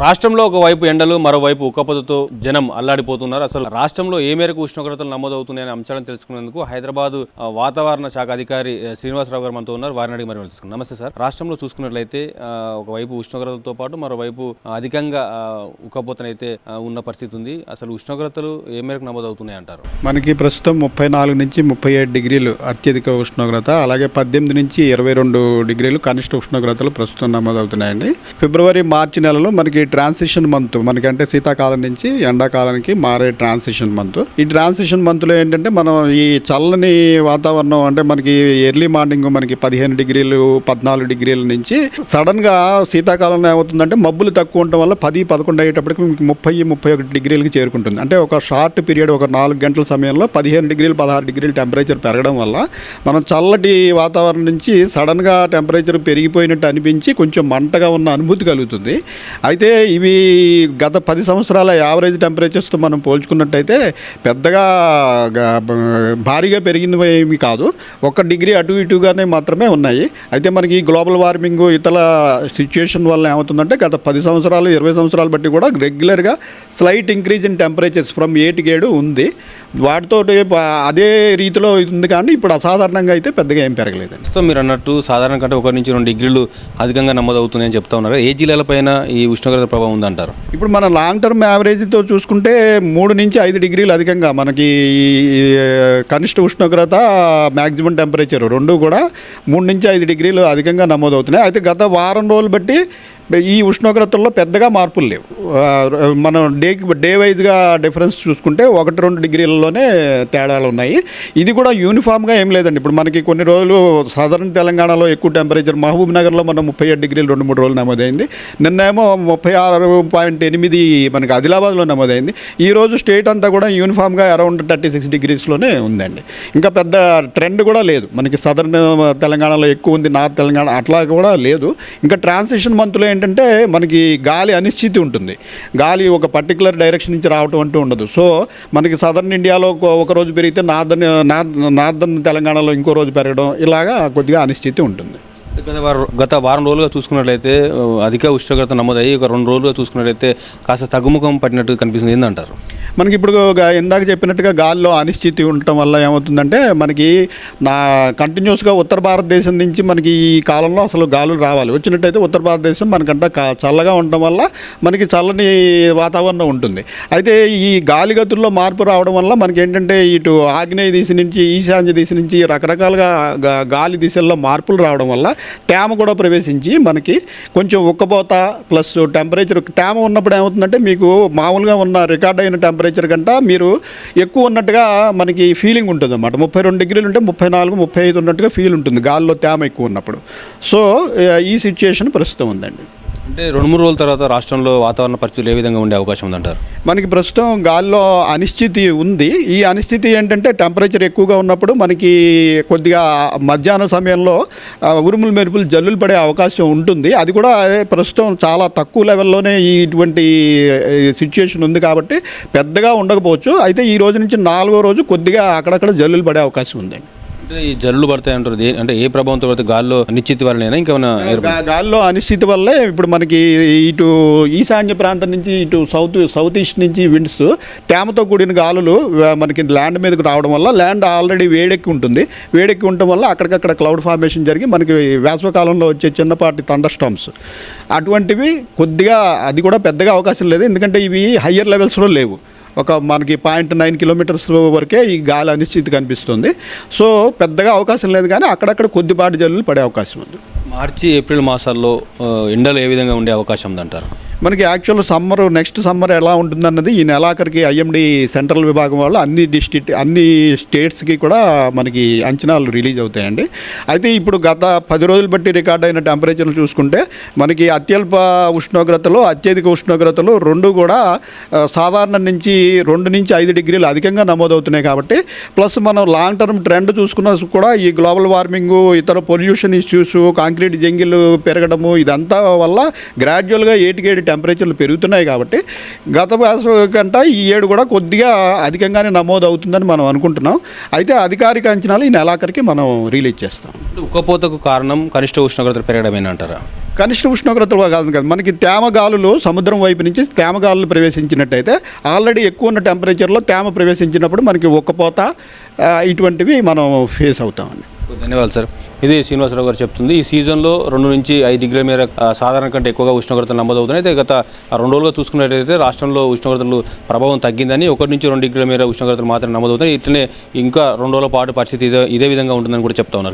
రాష్ట్రంలో ఒకవైపు ఎండలు మరోవైపు ఉక్కపోతతో జనం అల్లాడిపోతున్నారు. అసలు రాష్ట్రంలో ఏ మేరకు ఉష్ణోగ్రతలు నమోదవుతున్నాయనే అంశాలను తెలుసుకునేందుకు హైదరాబాద్ వాతావరణ శాఖ అధికారి శ్రీనివాసరావు గారు మనతో ఉన్నారు. వారిని అడిగి మరి తెలుసుకున్నాం నమస్తే సార్. రాష్ట్రంలో చూసుకున్నట్లయితే ఒకవైపు ఉష్ణోగ్రతలతో పాటు మరోవైపు అధికంగా ఉక్కపోతనైతే ఉన్న పరిస్థితి ఉంది. అసలు ఉష్ణోగ్రతలు ఏ మేరకు నమోదవుతున్నాయి అంటారు? మనకి ప్రస్తుతం ముప్పై నాలుగు నుంచి ముప్పై ఏడు డిగ్రీలు అత్యధిక ఉష్ణోగ్రత అలాగే పద్దెనిమిది నుంచి ఇరవై రెండు డిగ్రీలు కనిష్ట ఉష్ణోగ్రతలు ప్రస్తుతం నమోదవుతున్నాయండి. ఫిబ్రవరి మార్చి నెలలో మనకి ట్రాన్సిషన్ మంత్ మనకంటే శీతాకాలం నుంచి ఎండాకాలానికి మారే ట్రాన్సిషన్ మంత్ ఈ ట్రాన్సిషన్ మంత్లో ఏంటంటే మనం ఈ చల్లని వాతావరణం అంటే మనకి ఎర్లీ మార్నింగ్ మనకి పదిహేను డిగ్రీలు పద్నాలుగు డిగ్రీల నుంచి సడన్గా శీతాకాలంలో ఏమవుతుందంటే మబ్బులు తక్కువ ఉండటం వల్ల పది పదకొండు అయ్యేటప్పటికి మీకు ముప్పై ముప్పై ఒకటి డిగ్రీలకి చేరుకుంటుంది. అంటే ఒక షార్ట్ పీరియడ్ ఒక నాలుగు గంటల సమయంలో పదిహేను డిగ్రీలు పదహారు డిగ్రీలు టెంపరేచర్ పెరగడం వల్ల మనం చల్లటి వాతావరణం నుంచి సడన్గా టెంపరేచర్ పెరిగిపోయినట్టు అనిపించి కొంచెం మంటగా ఉన్న అనుభూతి కలుగుతుంది. అయితే ఇవి గత పది సంవత్సరాల యావరేజ్ టెంపరేచర్స్తో మనం పోల్చుకున్నట్టయితే పెద్దగా భారీగా పెరిగినవి ఏమి కాదు. ఒక డిగ్రీ అటు ఇటుగానే మాత్రమే ఉన్నాయి. అయితే మనకి గ్లోబల్ వార్మింగ్ ఇతర సిచ్యుయేషన్ వల్ల ఏమవుతుందంటే గత పది సంవత్సరాలు ఇరవై సంవత్సరాలు బట్టి కూడా రెగ్యులర్గా slight increase in temperatures from eight ఏడు ఉంది. వాటితో అదే రీతిలో ఉంది కానీ ఇప్పుడు అసాధారణంగా అయితే పెద్దగా ఏం పెరగలేదండి. సో మీరు అన్నట్టు సాధారణ కంటే ఒకటి నుంచి రెండు డిగ్రీలు అధికంగా నమోదవుతున్నాయని చెప్తా ఉన్నారు ఏ జిల్లాలపైన ఈ ఉష్ణోగ్రత ప్రభావం ఉందంటారు? ఇప్పుడు మన లాంగ్ టర్మ్ యావరేజ్తో చూసుకుంటే మూడు నుంచి ఐదు డిగ్రీలు అధికంగా మనకి ఈ కనిష్ట ఉష్ణోగ్రత మ్యాక్సిమం టెంపరేచర్ రెండు కూడా మూడు నుంచి ఐదు డిగ్రీలు అధికంగా నమోదవుతున్నాయి. అయితే గత వారం రోజులు బట్టి ఈ ఉష్ణోగ్రతల్లో పెద్దగా మార్పులు లేవు. మనం డే డే వైజ్గా డిఫరెన్స్ చూసుకుంటే ఒకటి రెండు డిగ్రీలలోనే తేడాలు ఉన్నాయి. ఇది కూడా యూనిఫామ్గా ఏం లేదండి. ఇప్పుడు మనకి కొన్ని రోజులు సాధారణ తెలంగాణలో ఎక్కువ టెంపరేచర్ మహబూబ్ నగర్లో మనం ముప్పై ఏడు డిగ్రీలు రెండు మూడు రోజులు నమోదైంది. నిన్నేమో ముప్పై ఆరు పాయింట్ ఎనిమిది మనకి ఆదిలాబాద్లో నమోదైంది. ఈ రోజు స్టేట్ అంతా కూడా యూనిఫామ్గా అరౌండ్ థర్టీ సిక్స్ డిగ్రీస్లోనే ఉందండి. ఇంకా పెద్ద ట్రెండ్ కూడా లేదు. మనకి సదర్న్ తెలంగాణలో ఎక్కువ ఉంది నార్త్ తెలంగాణ అట్లా కూడా లేదు. ఇంకా ట్రాన్సిషన్ మంత్లో ఏంటంటే మనకి గాలి అనిశ్చితి ఉంటుంది. గాలి ఒక పర్టికులర్ డైరెక్షన్ నుంచి రావటం అంటూ ఉండదు. సో మనకి సదర్న్ ఇండియాలో ఒక- రోజు పెరిగితే నార్దర్న్ నార్దన్ తెలంగాణలో ఇంకో రోజు పెరగడం ఇలాగా కొద్దిగా అనిశ్చితి ఉంటుంది. గత వారం గత వారం రోజులుగా చూసుకున్నట్లయితే అధిక ఉష్ణోగ్రత నమోదయ్యి ఒక రెండు రోజులుగా చూసుకున్నట్లయితే కాస్త తగ్గుముఖం పట్టినట్టు కనిపిస్తుంది. ఏంటంటారు మనకి ఇప్పుడు ఇందాక చెప్పినట్టుగా గాలిలో అనిశ్చితి ఉండటం వల్ల ఏమవుతుందంటే మనకి నా కంటిన్యూస్గా ఉత్తర భారతదేశం నుంచి మనకి ఈ కాలంలో అసలు గాలులు రావాలి. వచ్చినట్టయితే ఉత్తర భారతదేశం మనకంట చల్లగా ఉండటం వల్ల మనకి చల్లని వాతావరణం ఉంటుంది. అయితే ఈ గాలి గతుల్లో మార్పు రావడం వల్ల మనకి ఏంటంటే ఇటు ఆగ్నేయ దిశ నుంచి ఈశాన్య దిశ నుంచి రకరకాలుగా గాలి దిశల్లో మార్పులు రావడం వల్ల తేమ కూడా ప్రవేశించి మనకి కొంచెం ఉక్కపోత ప్లస్ టెంపరేచర్ తేమ ఉన్నప్పుడు ఏమవుతుందంటే మీకు మామూలుగా ఉన్న రికార్డ్ అయిన టెంపరేచర్ కంటే మీరు ఎక్కువ ఉన్నట్టుగా మనకి ఫీలింగ్ ఉంటుంది అనమాట ముప్పై రెండు డిగ్రీలు ఉంటే ముప్పై నాలుగు ముప్పై ఐదు ఉన్నట్టుగా ఫీల్ ఉంటుంది. గాల్లో తేమ ఎక్కువ ఉన్నప్పుడు. సో ఈ సిచ్యుయేషన్ ప్రస్తుతం ఉందండి. అంటే రెండు మూడు రోజుల తర్వాత రాష్ట్రంలో వాతావరణ పరిస్థితులు ఏ విధంగా ఉండే అవకాశం ఉందంటారు? మనకి ప్రస్తుతం గాల్లో అనిశ్చితి ఉంది. ఈ అనిశ్చితి ఏంటంటే టెంపరేచర్ ఎక్కువగా ఉన్నప్పుడు మనకి కొద్దిగా మధ్యాహ్నం సమయంలో ఉరుములు మెరుపులు జల్లులు పడే అవకాశం ఉంటుంది. అది కూడా ప్రస్తుతం చాలా తక్కువ లెవెల్లోనే ఈ ఇటువంటి సిచ్యుయేషన్ ఉంది కాబట్టి పెద్దగా ఉండకపోవచ్చు. అయితే ఈ రోజు నుంచి నాలుగో రోజు కొద్దిగా అక్కడక్కడ జల్లులు పడే అవకాశం ఉందండి. ఈ జల్లులు పడతాయి అంటారు. అంటే ఏ ప్రభావంతో పడితే గాల్లో నిశ్చిత వల్లనేనా ఇంకేమైనా ఏర్ప- గా- గాల్లో అనిశ్చితి వల్లే ఇప్పుడు మనకి ఇటు ఈశాన్య ప్రాంతం నుంచి ఇటు సౌత్ సౌత్ ఈస్ట్ నుంచి విండ్స్ తేమతో కూడిన గాలులు మనకి ల్యాండ్ మీదకి రావడం వల్ల ల్యాండ్ ఆల్రెడీ వేడెక్కి ఉంటుంది. వేడెక్కి ఉండటం వల్ల అక్కడికక్కడ క్లౌడ్ ఫార్మేషన్ జరిగి మనకి వేసవకాలంలో వచ్చే చిన్నపాటి థండర్ స్టామ్స్ అటువంటివి కొద్దిగా అది కూడా పెద్దగా అవకాశం లేదు. ఎందుకంటే ఇవి హయ్యర్ లెవెల్స్లో లేవు. ఒక మనకి పాయింట్ నైన్ కిలోమీటర్స్ వరకే ఈ గాలి అనిశ్చితి కనిపిస్తుంది. సో పెద్దగా అవకాశం లేదు కానీ అక్కడక్కడ కొద్దిపాటి జల్లులు పడే అవకాశం ఉంది. మార్చి ఏప్రిల్ మాసాల్లో ఎండలు ఏ విధంగా ఉండే అవకాశం ఉందంటారు? మనకి యాక్చువల్ సమ్మర్ నెక్స్ట్ సమ్మర్ ఎలా ఉంటుందన్నది ఈ నెలాఖరికి ఐఎండి సెంట్రల్ విభాగం వాళ్ళు అన్ని డిస్టిక్ అన్ని స్టేట్స్కి కూడా మనకి అంచనాలు రిలీజ్ అవుతాయండి. అయితే ఇప్పుడు గత పది రోజులు బట్టి రికార్డ్ అయిన టెంపరేచర్లు చూసుకుంటే మనకి అత్యల్ప ఉష్ణోగ్రతలు అత్యధిక ఉష్ణోగ్రతలు రెండు కూడా సాధారణ నుంచి రెండు నుంచి ఐదు డిగ్రీలు అధికంగా నమోదవుతున్నాయి కాబట్టి ప్లస్ మనం లాంగ్ టర్మ్ ట్రెండ్ చూసుకున్న కూడా ఈ గ్లోబల్ వార్మింగ్ ఇతర పొల్యూషన్ ఇష్యూస్ కాంక్రీట్ జంగిల్ పెరగడము ఇదంతా వల్ల గ్రాడ్యువల్గా ఏటికేటి టెంపరేచర్లు పెరుగుతున్నాయి కాబట్టి గత వేసవి కంటే ఈ ఏడు కూడా కొద్దిగా అధికంగానే నమోదు అవుతుందని మనం అనుకుంటున్నాం. అయితే అధికారిక అంచనాలు ఈ నెలాఖరికి మనం రిలీజ్ చేస్తాం. ఉక్కపోతకు కారణం కనిష్ట ఉష్ణోగ్రతలు పెరగడమేనా అంటారా కనిష్ట ఉష్ణోగ్రతలు కాదు కదా మనకి తేమ గాలులు సముద్రం వైపు నుంచి తేమ గాలులు ప్రవేశించినట్టయితే ఆల్రెడీ ఎక్కువ ఉన్న టెంపరేచర్లో తేమ ప్రవేశించినప్పుడు మనకి ఉక్కపోత ఇటువంటివి మనం ఫేస్ అవుతామండి. ధన్యవాదాలు సార్. ఇది శ్రీనివాసరావు గారు చెప్తుంది. ఈ సీజన్లో రెండు నుంచి ఐదు డిగ్రీల మేర సాధారణ కంటే ఎక్కువగా ఉష్ణోగ్రతలు నమోదవుతున్నాయి. అయితే గత రెండు రోజులుగా చూసుకున్నట్టయితే రాష్ట్రంలో ఉష్ణోగ్రతలు ప్రభావం తగ్గిందని ఒకటి నుంచి రెండు డిగ్రీల మేర ఉష్ణోగ్రతలు మాత్రమే నమోదవుతున్నాయి. ఇట్లనే ఇంకా రెండు రోజుల పాటు పరిస్థితి ఇదే ఇదే విధంగా ఉంటుందని కూడా చెప్తా ఉన్నారు.